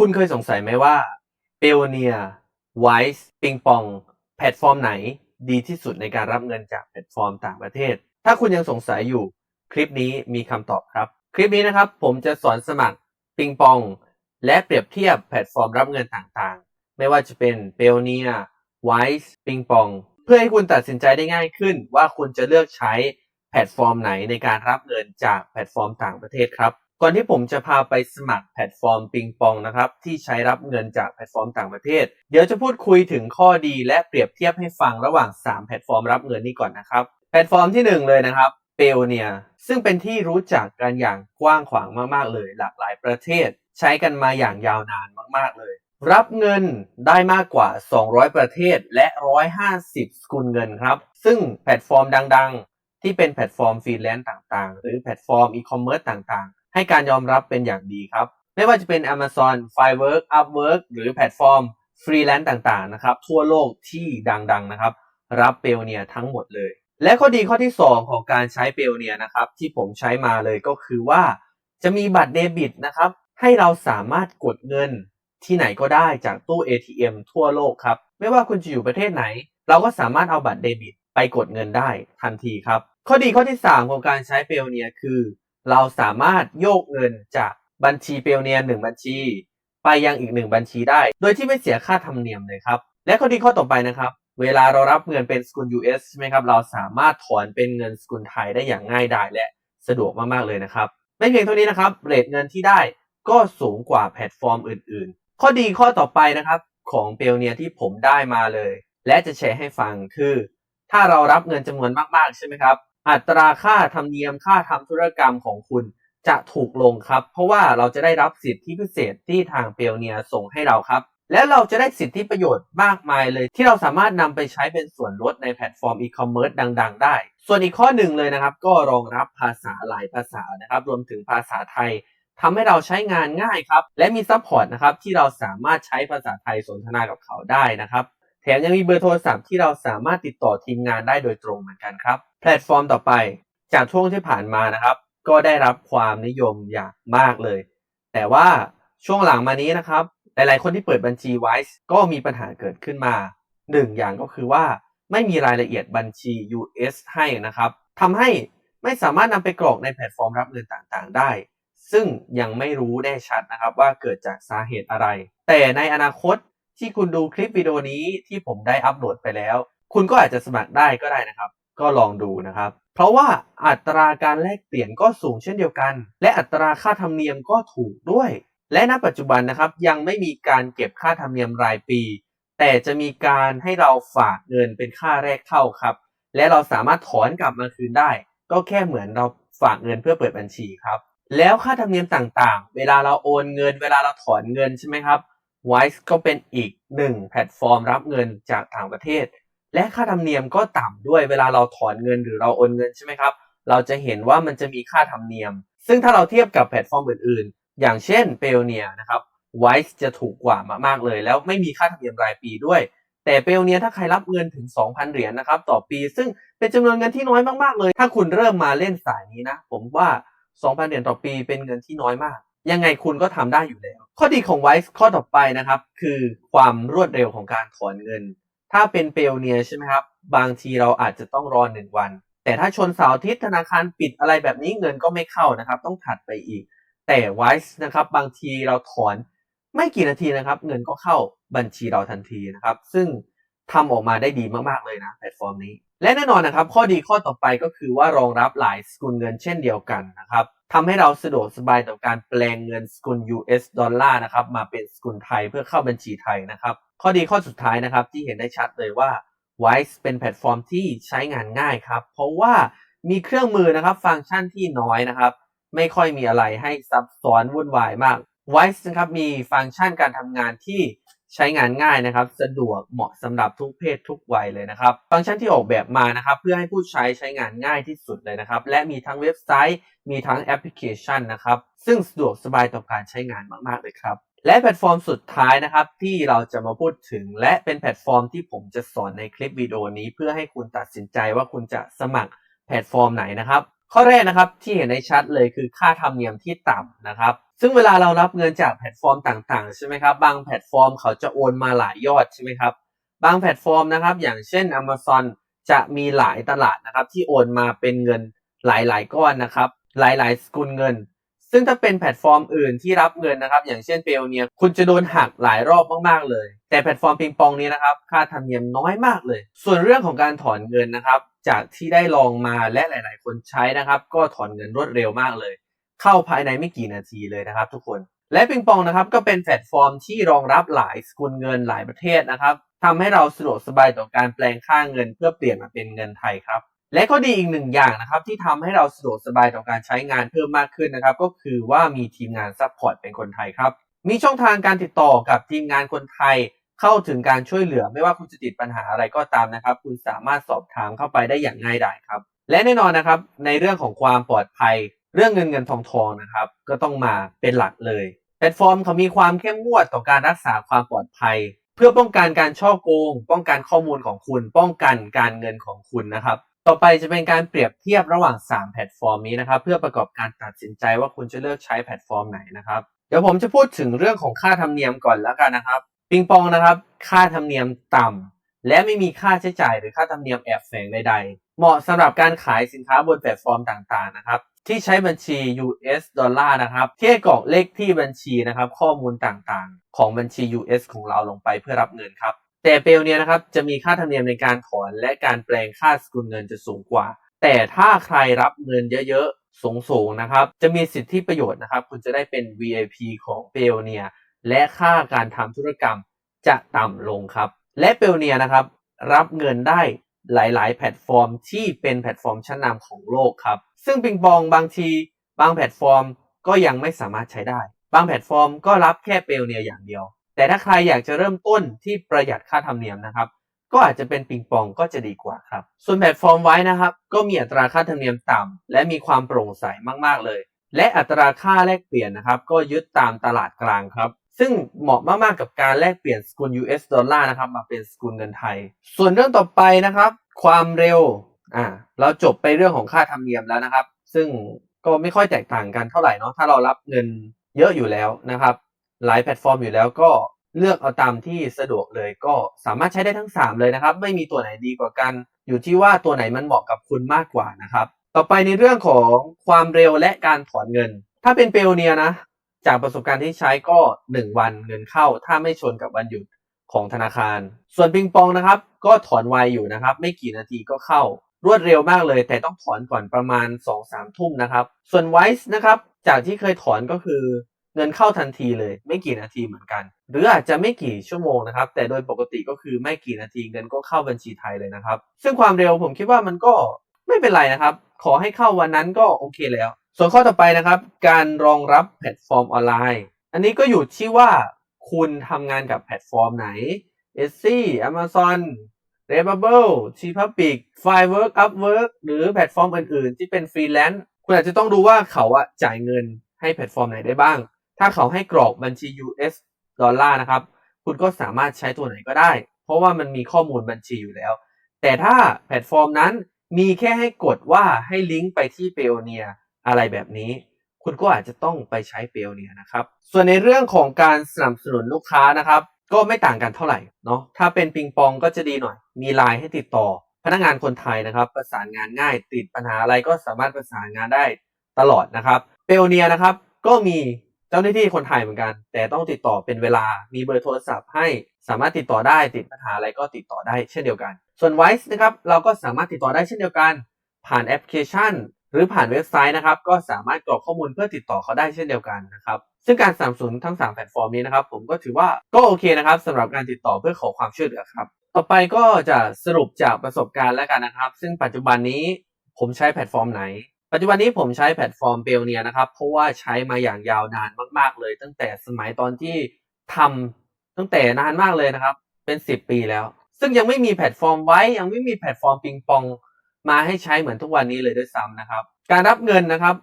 คุณเคยสงสัยไหมว่า p a y o n e e r Wise ปิงปอง แพลตฟอร์มไหนดีที่สุดในการรับเงินจากแพลตฟอร์มต่างประเทศ ถ้าคุณยังสงสัยอยู่ คลิปนี้มีคำตอบครับ คลิปนี้นะครับผมจะสอนสมัครปิงปอง และเปรียบเทียบแพลตฟอร์มรับเงินต่างๆ ไม่ว่าจะเป็น p a y o n e e r Wise ปิงปอง เพื่อให้คุณตัดสินใจได้ง่ายขึ้นว่าคุณจะเลือกใช้แพลตฟอร์มไหนในการรับเงินจากแพลตฟอร์มต่างประเทศครับ ก่อนที่ผมจะพาไปสมัครแพลตฟอร์มปิงปองนะครับที่ใช้รับเงินจากแพลตฟอร์มต่างประเทศ เดี๋ยวจะพูดคุยถึงข้อดีและเปรียบเทียบให้ฟังระหว่าง 3 แพลตฟอร์มรับเงินนี้ก่อนนะครับ แพลตฟอร์มที่ 1 เลยนะครับเปโอเนียซึ่งเป็นที่รู้จักกันอย่างกว้างขวางมากๆเลย หลากหลายประเทศ ใช้กันมาอย่างยาวนานมากๆเลย รับเงินได้มากกว่า 200 ประเทศและ 150 สกุลเงินครับ ซึ่งแพลตฟอร์มดังๆ ที่เป็นแพลตฟอร์มฟรีแลนซ์ต่างๆ หรือแพลตฟอร์มอีคอมเมิร์ซต่างๆ ให้การยอมรับเป็นอย่างดีครับ ไม่ว่าจะเป็น Amazon, Firework, Upwork หรือแพลตฟอร์มฟรีแลนซ์ต่างๆนะครับทั่วโลกที่ดังๆนะครับ รับเปลเนียทั้งหมดเลย และข้อดีข้อที่ 2 ของการใช้เปลเนียนะครับที่ผมใช้มาเลยก็คือว่า จะมีบัตรเดบิตนะครับ ให้เราสามารถกดเงินที่ไหนก็ได้จากตู้ ATM ทั่วโลกครับ ไม่ว่าคุณจะอยู่ประเทศไหน เราก็สามารถเอาบัตรเดบิตไปกดเงินได้ทันทีครับ ข้อดีข้อที่ 3 ของการใช้เปลเนียคือ เราสามารถโยกเงินจากบัญชีเปลเนียหนึ่งบัญชี ไปยังอีกหนึ่งบัญชีได้ โดยที่ไม่เสียค่าธรรมเนียมเลยครับ และข้อดีข้อต่อไปนะครับ เวลาเรารับเงินเป็นสกุล US ใช่ไหมครับ เราสามารถถอนเป็นเงินสกุลไทยได้อย่างง่ายดายและสะดวกมากๆเลยนะครับ ไม่เพียงเท่านี้นะครับ เรทเงินที่ได้ก็สูงกว่าแพลตฟอร์มอื่น ๆ ข้อดีข้อต่อไปนะครับของเปลเนียที่ผมได้มาเลย และจะแชร์ให้ฟังคือ ถ้าเรารับเงินจำนวนมากๆใช่ไหมครับ อัตราค่าธรรมเนียมค่าทำธุรกรรมของคุณจะถูกลงครับ เพราะว่าเราจะได้รับสิทธิพิเศษที่ทางเปลเนียส่งให้เราครับ และเราจะได้สิทธิประโยชน์มากมายเลย ที่เราสามารถนำไปใช้เป็นส่วนลดในแพลตฟอร์มอีคอมเมิร์ซดัง ๆ ได้ ส่วนอีกข้อหนึ่งเลยนะครับ ก็รองรับภาษาหลายภาษานะครับ รวมถึงภาษาไทยทำให้เราใช้งานง่ายครับ และมีซัพพอร์ตนะครับที่เราสามารถใช้ภาษาไทยสนทนากับเขาได้นะครับ แถมยังมีเบอร์โทรศัพท์ที่เราสามารถติดต่อทีมงานได้โดยตรงเหมือนกันครับ พลตฟอร์มต่อไป จากช่วงที่ผ่านมานะครับ ก็ได้รับความนิยมอย่างมากเลย แต่ว่าช่วงหลังมานี้นะครับ หลายๆ คนที่เปิดบัญชี Wise ก็มีปัญหาเกิดขึ้นมาหนึ่งอย่างก็คือว่าไม่มีรายละเอียดบัญชี US ให้นะครับทำให้ไม่สามารถนำไปกรอกในแพลตฟอร์มรับเงินต่างๆ ได้ ซึ่งยังไม่รู้แน่ชัดนะครับว่าเกิดจากสาเหตุอะไร แต่ในอนาคตที่คุณดูคลิปวิดีโอนี้ที่ผมได้อัปโหลดไปแล้ว คุณก็อาจจะสมัครได้ก็ได้นะครับ ก็ลองดูนะครับ เพราะว่าอัตราการแลกเปลี่ยนก็สูงเช่นเดียวกัน และอัตราค่าธรรมเนียมก็ถูกด้วย และณปัจจุบันนะครับยังไม่มีการเก็บค่าธรรมเนียมรายปี แต่จะมีการให้เราฝากเงินเป็นค่าแรกเข้าครับ และเราสามารถถอนกลับมาคืนได้ ก็แค่เหมือนเราฝากเงินเพื่อเปิดบัญชีครับ แล้วค่าธรรมเนียมต่างๆ เวลาเราโอนเงิน เวลาเราถอนเงินใช่ไหมครับ Wise ก็เป็นอีกหนึ่งแพลตฟอร์มรับเงินจากต่างประเทศ และค่าธรรมเนียมก็ต่ำด้วยเวลาเราถอนเงินหรือเราโอนเงินใช่ไหมครับ เราจะเห็นว่ามันจะมีค่าธรรมเนียม ซึ่งถ้าเราเทียบกับแพลตฟอร์มอื่นๆ อย่างเช่น p a y o n e e r นะครับ Wise จะถูกกว่ามากๆเลย แล้วไม่มีค่าธรรมเนียมรายปีด้วย แต่ p a y o n e e r ถ้าใครรับเงินถึง 2,000 เหรียญนะครับต่อปี ซึ่งเป็นจำนวนเงินที่น้อยมากๆเลย ถ้าคุณเริ่มมาเล่นสายนี้นะ ผมว่า 2,000 เหรียญต่อปีเป็นเงินที่น้อยมาก ยังไงคุณก็ทำได้อยู่แล้ว ข้อดีของ Wise ข้อต่อไปนะครับ คือความรวดเร็วของการถอนเงิน ถ้าเป็นเปลเนียใช่ไหมครับ บางทีเราอาจจะต้องรอหนึ่งวัน แต่ถ้าชนเสาร์อาทิตย์ธนาคารปิดอะไรแบบนี้เงินก็ไม่เข้านะครับ ต้องถัดไปอีก แต่ Wise นะครับบางทีเราถอนไม่กี่นาทีนะครับ เงินก็เข้าบัญชีเราทันทีนะครับ ซึ่งทำออกมาได้ดีมากๆเลยนะแพลตฟอร์มนี้ และแน่นอนนะครับ ข้อดีข้อต่อไปก็คือว่ารองรับหลายสกุลเงินเช่นเดียวกันนะครับ ทำให้เราสะดวกสบายต่อการแปลงเงินสกุล US ดอลลาร์นะครับมาเป็นสกุลไทยเพื่อเข้าบัญชีไทยนะครับ ข้อดีข้อสุดท้ายนะครับที่เห็นได้ชัดเลยว่า Wise เป็นแพลตฟอร์มที่ใช้งานง่ายครับ เพราะว่ามีเครื่องมือนะครับฟังก์ชันที่น้อยนะครับ ไม่ค่อยมีอะไรให้ซับซ้อนวุ่นวายมาก Wise นะครับมีฟังก์ชันการทำงานที่ ใช้งานง่ายนะครับ สะดวกเหมาะสำหรับทุกเพศทุกวัยเลยนะครับ ฟังก์ชันที่ออกแบบมานะครับ เพื่อให้ผู้ใช้ใช้งานง่ายที่สุดเลยนะครับ และมีทั้งเว็บไซต์มีทั้งแอปพลิเคชันนะครับ ซึ่งสะดวกสบายต่อการใช้งานมากๆเลยครับและแพลตฟอร์มสุดท้ายนะครับที่เราจะมาพูดถึง และเป็นแพลตฟอร์มที่ผมจะสอนในคลิปวิดีโอนี้เพื่อให้คุณตัดสินใจว่าคุณจะสมัครแพลตฟอร์มไหนนะครับ ข้อแรกนะครับที่เห็นได้ชัดเลยคือค่าธรรมเนียมที่ต่ำนะครับ ซึ่งเวลาเรารับเงินจากแพลตฟอร์มต่างๆ ใช่ไหมครับ บางแพลตฟอร์มเขาจะโอนมาหลายยอดใช่ไหมครับ บางแพลตฟอร์มนะครับ อย่างเช่น Amazon จะมีหลายตลาดนะครับที่โอนมาเป็นเงินหลายๆก้อนนะครับ หลายๆสกุลเงิน ซึ่งถ้าเป็นแพลตฟอร์มอื่นที่รับเงินนะครับ อย่างเช่นเปลเนียคุณจะโดนหักหลายรอบมากๆเลย แต่แพลตฟอร์มปิงปองนี้นะครับ ค่าธรรมเนียมน้อยมากเลย ส่วนเรื่องของการถอนเงินนะครับ จากที่ได้ลองมาและหลาย ๆ คนใช้นะครับ ก็ถอนเงินรวดเร็วมากเลย เข้าภายในไม่กี่นาทีเลยนะครับ ทุกคน และปิงปองนะครับก็เป็นแพลตฟอร์มที่รองรับหลายสกุลเงินหลายประเทศนะครับทำให้เราสะดวกสบายต่อการแปลงค่าเงินเพื่อเปลี่ยนมาเป็นเงินไทยครับ และก็ดีอีกหนึ่งอย่างนะครับ ที่ทำให้เราสะดวกสบายต่อการใช้งานเพิ่มมากขึ้นนะครับ ก็คือว่ามีทีมงานซัพพอร์ตเป็นคนไทยครับ มีช่องทางการติดต่อกับทีมงานคนไทยเข้าถึงการช่วยเหลือไม่ว่าคุณจะติดปัญหาอะไรก็ตามนะครับ คุณสามารถสอบถามเข้าไปได้อย่างง่ายดายครับ และแน่นอนนะครับ ในเรื่องของความปลอดภัย เรื่องเงินเงินทองทองนะครับ ก็ต้องมาเป็นหลักเลย แพลตฟอร์มเขามีความเข้มงวดต่อการรักษาความปลอดภัย เพื่อป้องกันการช่อโกง ป้องกันข้อมูลของคุณ ป้องกันการเงินของคุณนะครับต่อไปจะเป็นการเปรียบเทียบระหว่าง 3 แพลตฟอร์มนี้นะครับ เพื่อประกอบการตัดสินใจว่าคุณจะเลือกใช้แพลตฟอร์มไหนนะครับ เดี๋ยวผมจะพูดถึงเรื่องของค่าธรรมเนียมก่อนแล้วกันนะครับ ปิงปองนะครับ ค่าธรรมเนียมต่ำและไม่มีค่าใช้จ่ายหรือค่าธรรมเนียมแอบแฝงใดๆ เหมาะสำหรับการขายสินค้าบนแพลตฟอร์มต่างๆนะครับ ที่ใช้บัญชี US ดอลลาร์นะครับเที่ให้กรอกเลขที่บัญชีนะครับข้อมูลต่างๆ ของบัญชี US ของเราลงไปเพื่อรับเงินครับ แต่เปลเนี่ยนะครับจะมีค่าธรรมเนียมในการถอนและการแปลงค่าสกุลเงินจะสูงกว่า แต่ถ้าใครรับเงินเยอะๆสูงๆนะครับ จะมีสิทธิประโยชน์นะครับ คุณจะได้เป็น VIP ของเปลเนียและค่าการทำธุรกรรมจะต่ำลงครับ และเปลเนียนะครับรับเงินได้หลาย ๆ แพลตฟอร์มที่เป็นแพลตฟอร์มชั้นนำของโลกครับ ซึ่งปิงปองบางที บางแพลตฟอร์มก็ยังไม่สามารถใช้ได้ บางแพลตฟอร์มก็รับแค่เปลเนียอย่างเดียว แต่ถ้าใครอยากจะเริ่มต้นที่ประหยัดค่าธรรมเนียมนะครับก็อาจจะเป็นปิงปองก็จะดีกว่าครับ ส่วนแพลตฟอร์มไว้นะครับ ก็มีอัตราค่าธรรมเนียมต่ำและมีความโปร่งใสมากๆเลย และอัตราค่าแลกเปลี่ยนนะครับ ก็ยึดตามตลาดกลางครับ ซึ่งเหมาะมากๆกับการแลกเปลี่ยนสกุล US ดอลลาร์นะครับมาเป็นสกุลเงินไทย ส่วนเรื่องต่อไปนะครับ ความเร็ว อ่าเราจบไปเรื่องของค่าธรรมเนียมแล้วนะครับ ซึ่งก็ไม่ค่อยแตกต่างกันเท่าไหร่เนาะถ้าเรารับเงินเยอะอยู่แล้วนะครับ หลายแพลตฟอร์มอยู่แล้วก็เลือกเอาตามที่สะดวกเลยก็สามารถใช้ได้ทั้ง 3 เลยนะครับ ไม่มีตัวไหนดีกว่ากัน อยู่ที่ว่าตัวไหนมันเหมาะกับคุณมากกว่านะครับ ต่อไปในเรื่องของความเร็วและการถอนเงิน ถ้าเป็นเปลเนียนะ จากประสบการณ์ที่ใช้ก็ 1 วันเงินเข้า ถ้าไม่ชนกับวันหยุดของธนาคาร ส่วนปิงปองนะครับ ก็ถอนไวอยู่นะครับ ไม่กี่นาทีก็เข้า รวดเร็วมากเลย แต่ต้องถอนก่อนประมาณ 2-3 ทุ่มนะครับ ส่วนไวส์นะครับจากที่เคยถอนก็คือเงินเข้าทันทีเลยไม่กี่นาทีเหมือนกัน หรืออาจจะไม่กี่ชั่วโมงนะครับ แต่โดยปกติก็คือไม่กี่นาทีเงินก็เข้าบัญชีไทยเลยนะครับ ซึ่งความเร็วผมคิดว่ามันก็ไม่เป็นไรนะครับ ขอให้เข้าวันนั้นก็โอเคแล้ว ส่วนข้อต่อไปนะครับ การรองรับแพลตฟอร์มออนไลน์ อันนี้ก็อยู่ที่ว่าคุณทำงานกับแพลตฟอร์มไหน r e b u b b l e t p u b l i c Firework Upwork หรือแพลตฟอร์มอื่นๆ ที่เป็นฟรีแลนซ์คุณอาจจะต้องดูว่าเขาอะจ่ายเงินให้แพลตฟอร์มไหนได้บ้าง ถ้าเขาให้กรอกบัญชี US ดอลลาร์นะครับ คุณก็สามารถใช้ตัวไหนก็ได้ เพราะว่ามันมีข้อมูลบัญชีอยู่แล้ว แต่ถ้าแพลตฟอร์มนั้นมีแค่ให้กดว่าให้ลิงก์ไปที่เป o เนียอะไรแบบนี้ คุณก็อาจจะต้องไปใช้เป o เนียนะครับ ส่วนในเรื่องของการสนับสนุนลูกค้านะครับ ก็ไม่ต่างกันเท่าไหร่เนาะถ้าเป็นปิงปองก็จะดีหน่อย มีไลน์ให้ติดต่อ พนักงานคนไทยนะครับ ประสานงานง่ายติดปัญหาอะไรก็สามารถประสานงานได้ตลอดนะครับเป o เนียนะครับก็มีเจ้าหน้าที่คนไทยเหมือนกัน แต่ต้องติดต่อเป็นเวลามีเบอร์โทรศัพท์ให้สามารถติดต่อได้ติดปัญหาอะไรก็ติดต่อได้เช่นเดียวกัน ส่วน Wise นะครับเราก็สามารถติดต่อได้เช่นเดียวกัน ผ่านแอปพลิเคชัน รือผ่านเว็บไซต์นะครับ ก็สามารถกรอกข้อมูลเพื่อติดต่อเขาได้เช่นเดียวกันนะครับซึ่งการสนับสนุนทั้ง 3 แพลตฟอร์มนี้นะครับ ผมก็ถือว่าก็โอเคนะครับสำหรับการติดต่อเพื่อขอความช่วยเหลือครับต่อไปก็จะสรุปจากประสบการณ์แล้วกันนะครับ ซึ่งปัจจุบันนี้ผมใช้แพลตฟอร์มไหน ปัจจุบันนี้ผมใช้แพลตฟอร์มเบลเนียนะครับเพราะว่าใช้มาอย่างยาวนานมาก ๆ เลย ตั้งแต่สมัยตอนที่ทำตั้งแต่นานมากเลยนะครับ เป็น 10 ปีแล้ว ซึ่งยังไม่มีแพลตฟอร์มไว้ยังไม่มีแพลตฟอร์มปิงปอง มาให้ใช้เหมือนทุกวันนี้เลยด้วยซ้ำนะครับ การรับเงินนะครับ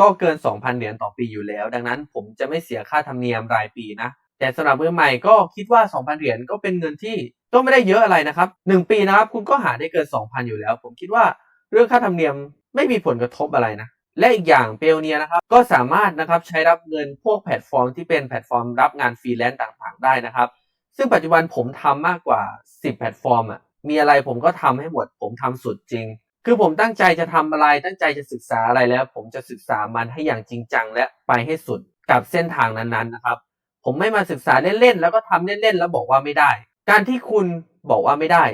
ก็เกิน 2,000 เหรียญต่อปีอยู่แล้ว ดังนั้นผมจะไม่เสียค่าธรรมเนียมรายปีนะ แต่สำหรับมือใหม่ก็คิดว่า 2,000 เหรียญก็เป็นเงินที่ก็ไม่ได้เยอะอะไรนะครับ 1 ปีนะครับ คุณก็หาได้เกิน 2,000 อยู่แล้ว ผมคิดว่าเรื่องค่าธรรมเนียมไม่มีผลกระทบอะไรนะ และอีกอย่างเปลเนียนะครับ ก็สามารถนะครับใช้รับเงินพวกแพลตฟอร์มที่เป็นแพลตฟอร์มรับงานฟรีแลนซ์ต่างๆ ได้นะครับ ซึ่งปัจจุบันผมทำมากกว่า 10 แพลตฟอร์มอะ มีอะไรผมก็ทำให้หมด ผมทำสุดจริง คือผมตั้งใจจะทำอะไรตั้งใจจะศึกษาอะไรแล้ว ผมจะศึกษามันให้อย่างจริงจังและไปให้สุดกับเส้นทางนั้นๆนะครับ ผมไม่มาศึกษาเล่นๆแล้วก็ทำเล่นๆแล้วบอกว่าไม่ได้ การที่คุณบอกว่าไม่ได้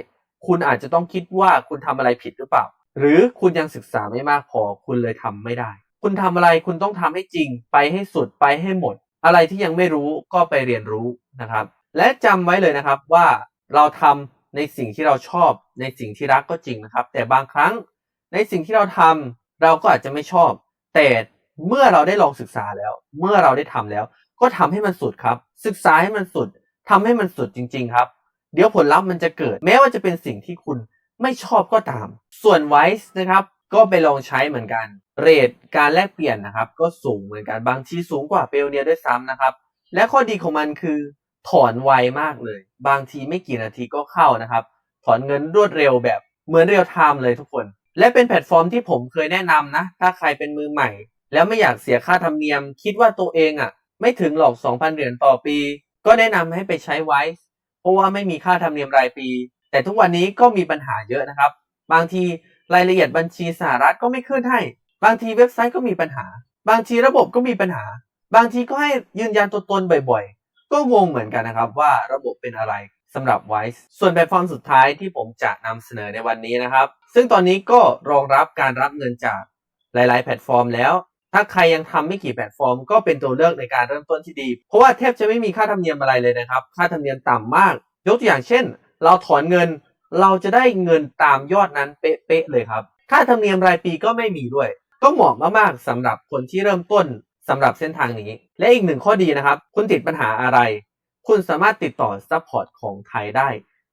คุณอาจจะต้องคิดว่าคุณทำอะไรผิดหรือเปล่า หรือคุณยังศึกษาไม่มากพอคุณเลยทำไม่ได้ คุณทำอะไรคุณต้องทำให้จริง ไปให้สุดไปให้หมด อะไรที่ยังไม่รู้ก็ไปเรียนรู้นะครับ และจำไว้เลยนะครับว่าเราทำ ในสิ่งที่เราชอบในสิ่งที่รักก็จริงนะครับ แต่บางครั้งในสิ่งที่เราทำเราก็อาจจะไม่ชอบ แต่เมื่อเราได้ลองศึกษาแล้ว เมื่อเราได้ทำแล้ว ก็ทำให้มันสุดครับ ศึกษาให้มันสุดทำให้มันสุดจริง ๆ ครับ เดี๋ยวผลลัพธ์มันจะเกิด แม้ว่าจะเป็นสิ่งที่คุณไม่ชอบก็ตาม ส่วน Wise นะครับ ก็ไปลองใช้เหมือนกัน เรทการแลกเปลี่ยนนะครับ ก็สูงเหมือนกันบางทีสูงกว่าเปลเนียด้วยซ้ำนะครับ และข้อดีของมันคือ ถอนไวมากเลย บางทีไม่กี่นาทีก็เข้านะครับ ถอนเงินรวดเร็วแบบเหมือนเรียลไทม์เลยทุกคน และเป็นแพลตฟอร์มที่ผมเคยแนะนำนะ ถ้าใครเป็นมือใหม่ แล้วไม่อยากเสียค่าธรรมเนียม คิดว่าตัวเองอะ ไม่ถึงหรอก 2,000 เหรียญต่อปี ก็แนะนำให้ไปใช้ Wise เพราะว่าไม่มีค่าธรรมเนียมรายปี แต่ทุกวันนี้ก็มีปัญหาเยอะนะครับ บางทีรายละเอียดบัญชีสหรัฐก็ไม่ขึ้นให้ บางทีเว็บไซต์ก็มีปัญหา บางทีระบบก็มีปัญหา บางทีก็ให้ยืนยันตัวตนบ่อยๆ ก็งงเหมือนกันนะครับว่าระบบเป็นอะไรสำหรับ Wise ส่วนแพลตฟอร์มสุดท้ายที่ผมจะนำเสนอในวันนี้นะครับ ซึ่งตอนนี้ก็รองรับการรับเงินจากหลาย ๆ แพลตฟอร์มแล้ว ถ้าใครยังทำไม่กี่แพลตฟอร์ม ก็เป็นตัวเลือกในการเริ่มต้นที่ดี เพราะว่าแทบจะไม่มีค่าธรรมเนียมอะไรเลยนะครับ ค่าธรรมเนียมต่ำมาก ยกตัวอย่างเช่น เราถอนเงิน เราจะได้เงินตามยอดนั้นเป๊ะ ๆ เลยครับ ค่าธรรมเนียมรายปีก็ไม่มีด้วย ก็เหมาะมาก ๆสำหรับคนที่เริ่มต้น สำหรับเส้นทางนี้ และอีกหนึ่งข้อดีนะครับ คุณติดปัญหาอะไร คุณสามารถติดต่อซัพพอร์ตของไทยได้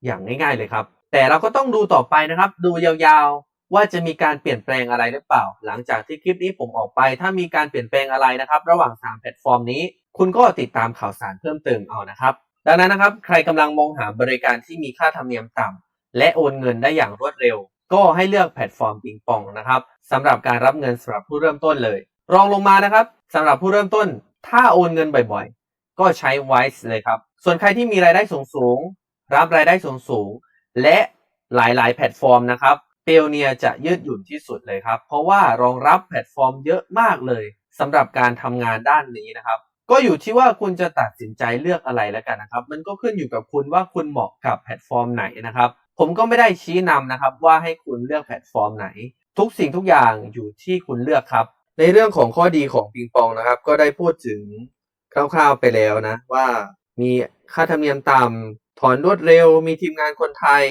อย่างง่าย ๆเลยครับ แต่เราก็ต้องดูต่อไปนะครับ ดูยาวๆ ว่าจะมีการเปลี่ยนแปลงอะไรหรือเปล่า หลังจากที่คลิปนี้ผมออกไป ถ้ามีการเปลี่ยนแปลงอะไรนะครับ ระหว่าง 3 แพลตฟอร์มนี้ คุณก็ติดตามข่าวสารเพิ่มเติมเอานะครับ ดังนั้นนะครับ ใครกำลังมองหาบริการที่มีค่าธรรมเนียมต่ำและโอนเงินได้อย่างรวดเร็ว ก็ให้เลือกแพลตฟอร์มปิงปองนะครับสำหรับการรับเงินสำหรับผู้เริ่มต้นเลย รองลงมานะครับสำหรับผู้เริ่มต้น ถ้าโอนเงินบ่อยๆ ก็ใช้ Wise เลยครับ ส่วนใครที่มีรายได้สูงสูงๆรับรายได้สูงสูงๆและหลายๆ แพลตฟอร์มนะครับเปลเนียจะยืดหยุ่นที่สุดเลยครับ เพราะว่ารองรับแพลตฟอร์มเยอะมากเลยสำหรับการทำงานด้านนี้นะครับก็อยู่ที่ว่าคุณจะตัดสินใจเลือกอะไรแล้วกันนะครับ มันก็ขึ้นอยู่กับคุณว่าคุณเหมาะกับแพลตฟอร์มไหนนะครับ ผมก็ไม่ได้ชี้นำนะครับว่าให้คุณเลือกแพลตฟอร์มไหน ทุกสิ่งทุกอย่างอยู่ที่คุณเลือกครับ ในเรื่องของข้อดีของปิงปองนะครับ ก็ได้พูดถึงคร่าวๆไปแล้วนะ ว่ามีค่าธรรมเนียมต่ำถอนรวดเร็ว มีทีมงานคนไทย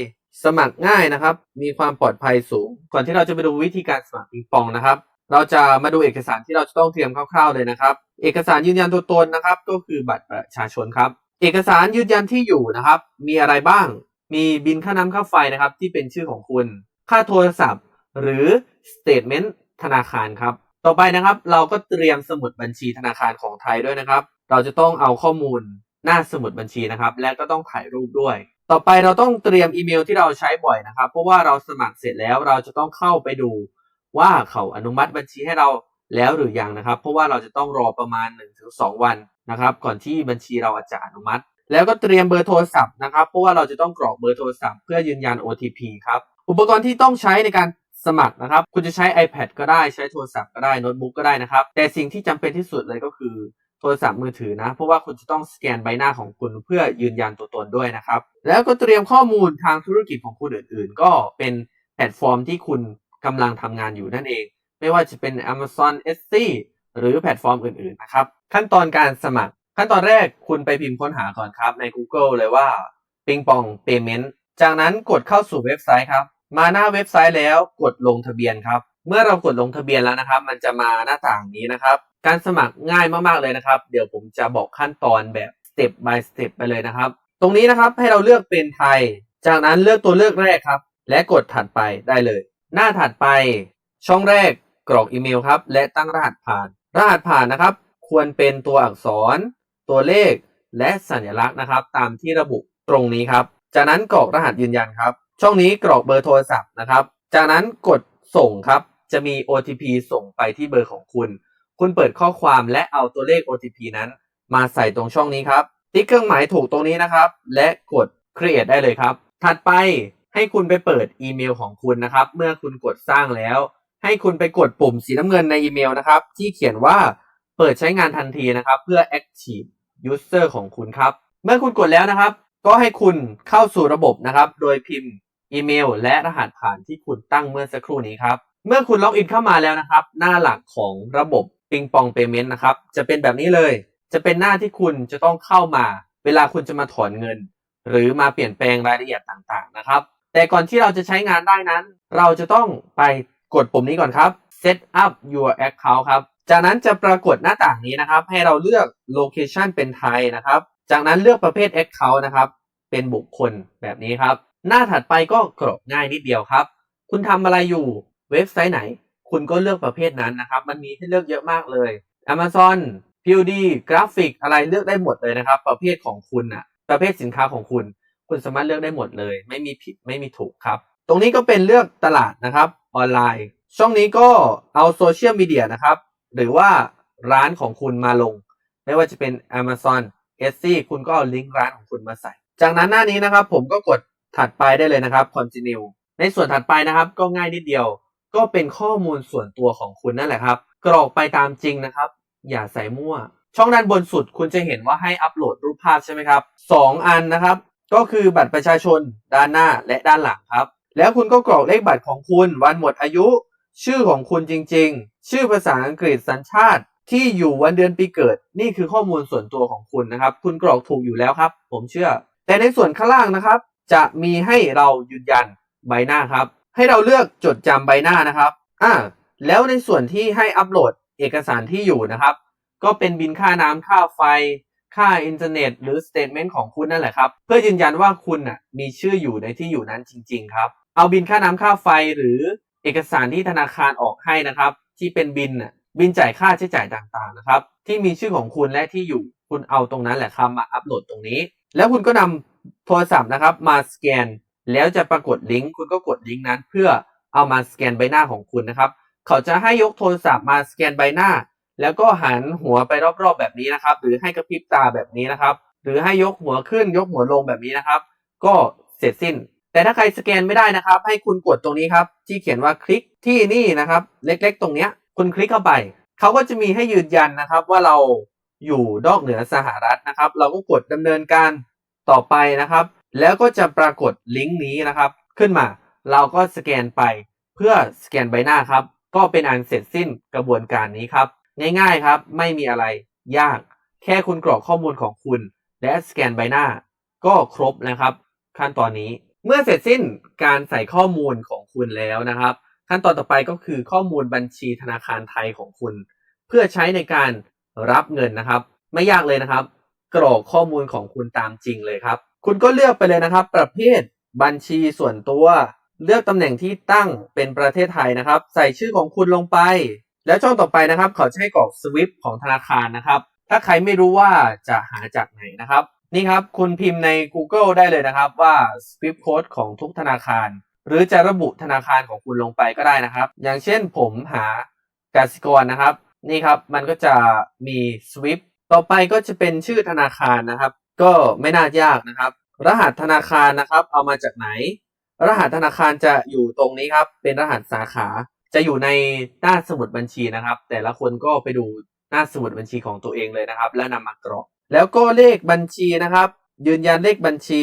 สมัครง่ายนะครับ มีความปลอดภัยสูง ก่อนที่เราจะไปดูวิธีการสมัครปิงปองนะครับ เราจะมาดูเอกสารที่เราจะต้องเตรียมคร่าวๆเลยนะครับ เอกสารยืนยันตัวตนนะครับ ก็คือบัตรประชาชนครับ เอกสารยืนยันที่อยู่นะครับ มีอะไรบ้าง มีบินค่าน้ำค่าไฟนะครับ ที่เป็นชื่อของคุณ ค่าโทรศัพท์ หรือ statement ธนาคารครับ ต่อไปนะครับ เราก็เตรียมสมุดบัญชีธนาคารของไทยด้วยนะครับ เราจะต้องเอาข้อมูลหน้าสมุดบัญชีนะครับ และก็ต้องถ่ายรูปด้วย ต่อไปเราต้องเตรียมอีเมลที่เราใช้บ่อยนะครับ เพราะว่าเราสมัครเสร็จแล้วเราจะต้องเข้าไปดูว่าเขาอนุมัติบัญชีให้เราแล้วหรือยังนะครับ เพราะว่าเราจะต้องรอประมาณ 1-2 วันนะครับ ก่อนที่บัญชีเราอาจจะอนุมัติ แล้วก็เตรียมเบอร์โทรศัพท์นะครับ เพราะว่าเราจะต้องกรอกเบอร์โทรศัพท์เพื่อยืนยัน OTP ครับ อุปกรณ์ที่ต้องใช้ในการ สมัครนะครับ คุณจะใช้ iPad ก็ได้ใช้โทรศัพท์ก็ได้โน้ตบุ๊กก็ได้นะครับ แต่สิ่งที่จำเป็นที่สุดเลยก็คือโทรศัพท์มือถือนะ เพราะว่าคุณจะต้องสแกนใบหน้าของคุณเพื่อยืนยันตัวตนด้วยนะครับ แล้วก็เตรียมข้อมูลทางธุรกิจของคุณอื่น ๆ ก็เป็นแพลตฟอร์มที่คุณกำลังทำงานอยู่นั่นเอง ไม่ว่าจะเป็น Amazon Etsy หรือแพลตฟอร์มอื่น ๆ นะครับ ขั้นตอนการสมัคร ขั้นตอนแรกคุณไปพิมพ์ค้นหาก่อนครับใน Google เลยว่าปิงปอง Payment จากนั้นกดเข้าสู่เว็บไซต์ครับ มาหน้าเว็บไซต์แล้วกดลงทะเบียนครับ เมื่อเรากดลงทะเบียนแล้วนะครับ มันจะมาหน้าต่างนี้นะครับ การสมัครง่ายมากๆเลยนะครับ เดี๋ยวผมจะบอกขั้นตอนแบบ step by step ไปเลยนะครับ ตรงนี้นะครับให้เราเลือกเป็นไทย จากนั้นเลือกตัวเลือกแรกครับ และกดถัดไปได้เลย หน้าถัดไปช่องแรกกรอกอีเมลครับ และตั้งรหัสผ่าน รหัสผ่านนะครับ ควรเป็นตัวอักษร ตัวเลขและสัญลักษณ์นะครับ ตามที่ระบุตรงนี้ครับ จากนั้นกรอกรหัสยืนยันครับ ช่องนี้กรอกเบอร์โทรศัพท์นะครับ จากนั้นกดส่งครับ จะมี OTP ส่งไปที่เบอร์ของคุณ คุณเปิดข้อความและเอาตัวเลข OTP นั้น มาใส่ตรงช่องนี้ครับ ติ๊กเครื่องหมายถูกตรงนี้นะครับ และกด create ได้เลยครับ ถัดไปให้คุณไปเปิดอีเมลของคุณนะครับ เมื่อคุณกดสร้างแล้ว ให้คุณไปกดปุ่มสีน้ำเงินในอีเมลนะครับ ที่เขียนว่าเปิดใช้งานทันทีนะครับ เพื่อ active user ของคุณครับ เมื่อคุณกดแล้วนะครับ ก็ให้คุณเข้าสู่ระบบนะครับ โดยพิมพ์ อีเมล และรหัสผ่านที่คุณตั้งเมื่อสักครู่นี้ครับ เมื่อคุณล็อกอินเข้ามาแล้วนะครับ หน้าหลักของระบบปิงปองเ a เมนต์นะครับ จะเป็นแบบนี้เลย จะเป็นหน้าที่คุณจะต้องเข้ามา เวลาคุณจะมาถอนเงิน หรือมาเปลี่ยนแปลงรายละเอียดต่างๆนะครับ แต่ก่อนที่เราจะใช้งานได้นั้น เราจะต้องไปกดปุ่มนี้ก่อนครับ set up your account ครับ จากนั้นจะปรากฏหน้าต่างนี้นะครับ ให้เราเลือก location เป็นไทยนะครับ จากนั้นเลือกประเภท account นะครับ เป็นบุคคลแบบนี้ครับ หน้าถัดไปก็กรอกง่ายนิดเดียวครับ คุณทำอะไรอยู่เว็บไซต์ไหน คุณก็เลือกประเภทนั้นนะครับ มันมีให้เลือกเยอะมากเลย Amazon PUD กราฟิกอะไรเลือกได้หมดเลยนะครับ ประเภทของคุณอะประเภทสินค้าของคุณ คุณสามารถเลือกได้หมดเลย ไม่มีผิดไม่มีถูกครับ ตรงนี้ก็เป็นเลือกตลาดนะครับออนไลน์ ช่องนี้ก็เอาโซเชียลมีเดียนะครับ หรือว่าร้านของคุณมาลง ไม่ว่าจะเป็น Amazon e t s y คุณก็เอาลิงก์ร้านของคุณมาใส่ จากนั้นหน้านี้นะครับผมก็กด ถัดไปได้เลยนะครับ continue ในส่วนถัดไปนะครับก็ง่ายนิดเดียว ก็เป็นข้อมูลส่วนตัวของคุณนั่นแหละครับ กรอกไปตามจริงนะครับ อย่าใส่มั่ว ช่องด้านบนสุดคุณจะเห็นว่าให้อัปโหลดรูปภาพใช่ไหมครับสองอันนะครับ ก็คือบัตรประชาชนด้านหน้าและด้านหลังครับ แล้วคุณก็กรอกเลขบัตรของคุณ วันหมดอายุ ชื่อของคุณจริง ๆ ชื่อภาษาอังกฤษสัญชาติที่อยู่วันเดือนปีเกิด นี่คือข้อมูลส่วนตัวของคุณนะครับ คุณกรอกถูกอยู่แล้วครับ ผมเชื่อ แต่ในส่วนข้างล่างนะครับ จะมีให้เรายืนยันใบหน้าครับ ให้เราเลือกจดจำใบหน้านะครับอ่าแล้วในส่วนที่ให้อัปโหลดเอกสารที่อยู่นะครับ ก็เป็นบินค่าน้ำค่าไฟ ค่าอินเทอร์เน็ต หรือสเตทเมนต์ของคุณนั่นแหละครับ เพื่อยืนยันว่าคุณน่ะมีชื่ออยู่ในที่อยู่นั้นจริง ๆ ครับ เอาบินค่าน้ำค่าไฟหรือเอกสารที่ธนาคารออกให้นะครับ ที่เป็นบินน่ะบินจ่ายค่าใช้จ่ายต่างๆนะครับ ที่มีชื่อของคุณและที่อยู่คุณเอาตรงนั้นแหละครับมาอัปโหลดตรงนี้ แล้วคุณก็นำ โทรศัพท์นะครับมาสแกน แล้วจะปรากฏลิงก์คุณก็กดลิงก์นั้น เพื่อเอามาสแกนใบหน้าของคุณนะครับ เขาจะให้ยกโทรศัพท์มาสแกนใบหน้า แล้วก็หันหัวไปรอบๆแบบนี้นะครับ หรือให้กระพริบตาแบบนี้นะครับ หรือให้ยกหัวขึ้นยกหัวลงแบบนี้นะครับ ก็เสร็จสิ้น แต่ถ้าใครสแกนไม่ได้นะครับ ให้คุณกดตรงนี้ครับที่เขียนว่าคลิกที่นี่นะครับ เล็กๆ ตรงเนี้ยคุณคลิกเข้าไปเขาก็จะมีให้ยืนยันนะครับว่าเราอยู่นอกเหนือสหรัฐนะครับ เราก็กดดำเนินการ ต่อไปนะครับ แล้วก็จะปรากฏลิงก์นี้นะครับ ขึ้นมา เราก็สแกนไปเพื่อสแกนใบหน้าครับ ก็เป็นอันเสร็จสิ้นกระบวนการนี้ครับ ง่ายๆครับ ไม่มีอะไรยาก แค่คุณกรอกข้อมูลของคุณ และสแกนใบหน้า ก็ครบนะครับ ขั้นตอนนี้ เมื่อเสร็จสิ้นการใส่ข้อมูลของคุณแล้วนะครับ ขั้นตอนต่อไปก็คือข้อมูลบัญชีธนาคารไทยของคุณ เพื่อใช้ในการรับเงินนะครับ ไม่ยากเลยนะครับ กรอกข้อมูลของคุณตามจริงเลยครับ คุณก็เลือกไปเลยนะครับ ประเภทบัญชีส่วนตัว เลือกตำแหน่งที่ตั้งเป็นประเทศไทยนะครับ ใส่ชื่อของคุณลงไป แล้วช่องต่อไปนะครับ เขาจะให้กรอก SWIFT ของธนาคารนะครับ ถ้าใครไม่รู้ว่าจะหาจากไหนนะครับ นี่ครับคุณพิมพ์ใน Google ได้เลยนะครับว่า SWIFT code ของทุกธนาคาร หรือจะระบุธนาคารของคุณลงไปก็ได้นะครับ อย่างเช่นผมหากสิกรนะครับ นี่ครับมันก็จะมี SWIFT ต่อไปก็จะเป็นชื่อธนาคารนะครับ ก็ไม่น่ายากนะครับ รหัสธนาคารนะครับ เอามาจากไหน รหัสธนาคารจะอยู่ตรงนี้ครับ เป็นรหัสสาขา จะอยู่ในหน้าสมุดบัญชีนะครับ แต่ละคนก็ไปดูหน้าสมุดบัญชีของตัวเองเลยนะครับ แล้วนำมากรอก แล้วก็เลขบัญชีนะครับ ยืนยันเลขบัญชี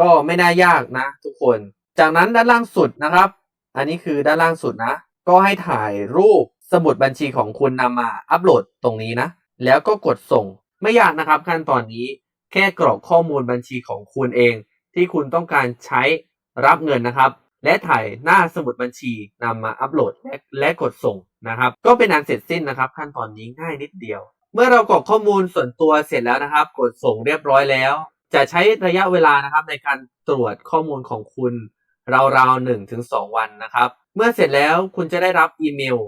ก็ไม่น่ายากนะ ทุกคน จากนั้นด้านล่างสุดนะครับ อันนี้คือด้านล่างสุดนะ ก็ให้ถ่ายรูปสมุดบัญชีของคุณนำมาอัปโหลดตรงนี้นะ แล้วก็กดส่งไม่ยากนะครับขั้นตอนนี้แค่กรอกข้อมูลบัญชีของคุณเอง ที่คุณต้องการใช้รับเงินนะครับ และถ่ายหน้าสมุดบัญชีนำมาอัปโหลดและและกดส่งนะครับ ก็เป็นอันเสร็จสิ้นนะครับ ขั้นตอนนี้ง่ายนิดเดียว เมื่อเรากรอกข้อมูลส่วนตัวเสร็จแล้วนะครับ กดส่งเรียบร้อยแล้ว จะใช้ระยะเวลานะครับในการตรวจข้อมูลของคุณ ราวๆหนึ่งถึงสองวันนะครับ เมื่อเสร็จแล้วคุณจะได้รับอีเมล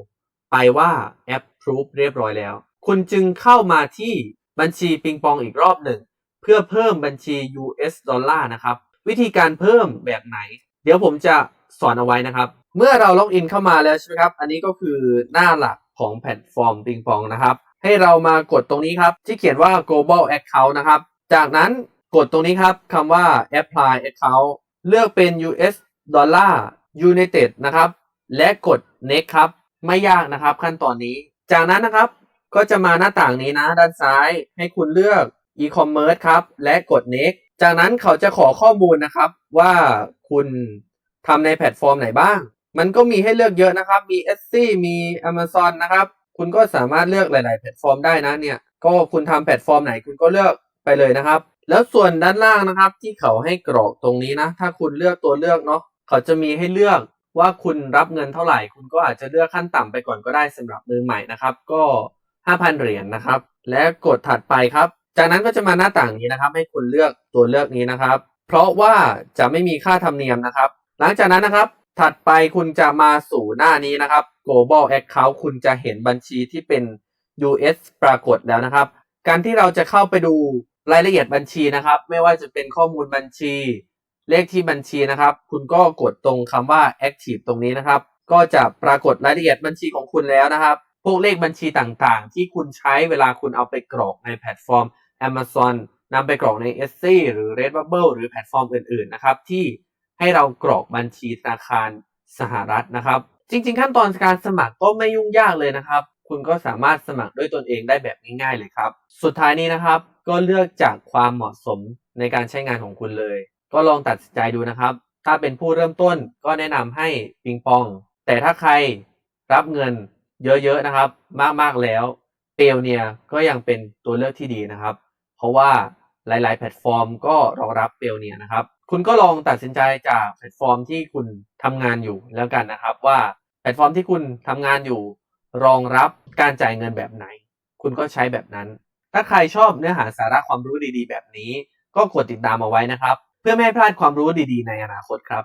ไปว่าแอปพรูฟเรียบร้อยแล้ว คุณจึงเข้ามาที่บัญชีปิงปองอีกรอบหนึ่ง เพื่อเพิ่มบัญชี US ดอลลาร์นะครับ วิธีการเพิ่มแบบไหน เดี๋ยวผมจะสอนเอาไว้นะครับ เมื่อเราล็อกอินเข้ามาแล้วใช่ไหมครับ อันนี้ก็คือหน้าหลักของแพลตฟอร์มปิงปองนะครับ ให้เรามากดตรงนี้ครับ ที่เขียนว่า global account นะครับ จากนั้นกดตรงนี้ครับคำว่า apply account เลือกเป็น US dollar United นะครับ และกด next ครับ ไม่ยากนะครับขั้นตอนนี้ จากนั้นนะครับ ก็จะมาหน้าต่างนี้นะด้านซ้ายให้คุณเลือก e-commerce ครับ และกด next จากนั้นเขาจะขอข้อมูลนะครับ ว่าคุณทำในแพลตฟอร์มไหนบ้าง มันก็มีให้เลือกเยอะนะครับ มี Etsy มี Amazon นะครับ คุณก็สามารถเลือกหลาย ๆ แพลตฟอร์มได้นะเนี่ย ก็คุณทำแพลตฟอร์มไหนคุณก็เลือกไปเลยนะครับ แล้วส่วนด้านล่างนะครับ ที่เขาให้กรอกตรงนี้นะ ถ้าคุณเลือกตัวเลือกเนาะ เขาจะมีให้เลือกว่าคุณรับเงินเท่าไหร่ คุณก็อาจจะเลือกขั้นต่ำไปก่อนก็ได้สำหรับมือใหม่นะครับ ก็ 5,000 เหรียญนะครับ และกดถัดไปครับ จากนั้นก็จะมาหน้าต่างนี้นะครับ ให้คุณเลือกตัวเลือกนี้นะครับ เพราะว่าจะไม่มีค่าธรรมเนียมนะครับ หลังจากนั้นนะครับ ถัดไปคุณจะมาสู่หน้านี้นะครับ global account คุณจะเห็นบัญชีที่เป็น US ปรากฏแล้วนะครับ การที่เราจะเข้าไปดูรายละเอียดบัญชีนะครับ ไม่ว่าจะเป็นข้อมูลบัญชี เลขที่บัญชีนะครับ คุณก็กดตรงคำว่า active ตรงนี้นะครับ ก็จะปรากฏรายละเอียดบัญชีของคุณแล้วนะครับ วกเลขบัญชีต่างๆ ที่คุณใช้เวลาคุณเอาไปกรอกในแพลตฟอร์ม Amazon นำไปกรอกใน e s s y หรือ Redbubble หรือแพลตฟอร์มอื่นๆนะครับที่ให้เรากรอกบัญชีธนาคารสหรัฐนะครับ จริง ๆ ขั้นตอนการสมัครก็ไม่ยุ่งยากเลยนะครับ คุณก็สามารถสมัครด้วยตนเองได้แบบง่ายๆเลยครับ สุดท้ายนี้นะครับ ก็เลือกจากความเหมาะสมในการใช้งานของคุณเลย ก็ลองตัดสินใจดูนะครับ ถ้าเป็นผู้เริ่มต้นก็แนะนำให้ปิงปอง แต่ถ้าใครรับเงิน เยอะๆนะครับ มากๆแล้วเปลเนี่ยก็ยังเป็นตัวเลือกที่ดีนะครับ เพราะว่าหลาย ๆ แพลตฟอร์มก็รองรับเปลเนี่ยนะครับ คุณก็ลองตัดสินใจจากแพลตฟอร์มที่คุณทำงานอยู่แล้วกันนะครับ ว่าแพลตฟอร์มที่คุณทำงานอยู่ รองรับการจ่ายเงินแบบไหน คุณก็ใช้แบบนั้น ถ้าใครชอบเนื้อหาสาระความรู้ดีๆ แบบนี้ ก็กดติดตามเอาไว้นะครับ เพื่อไม่ให้พลาดความรู้ดีๆ ในอนาคตครับ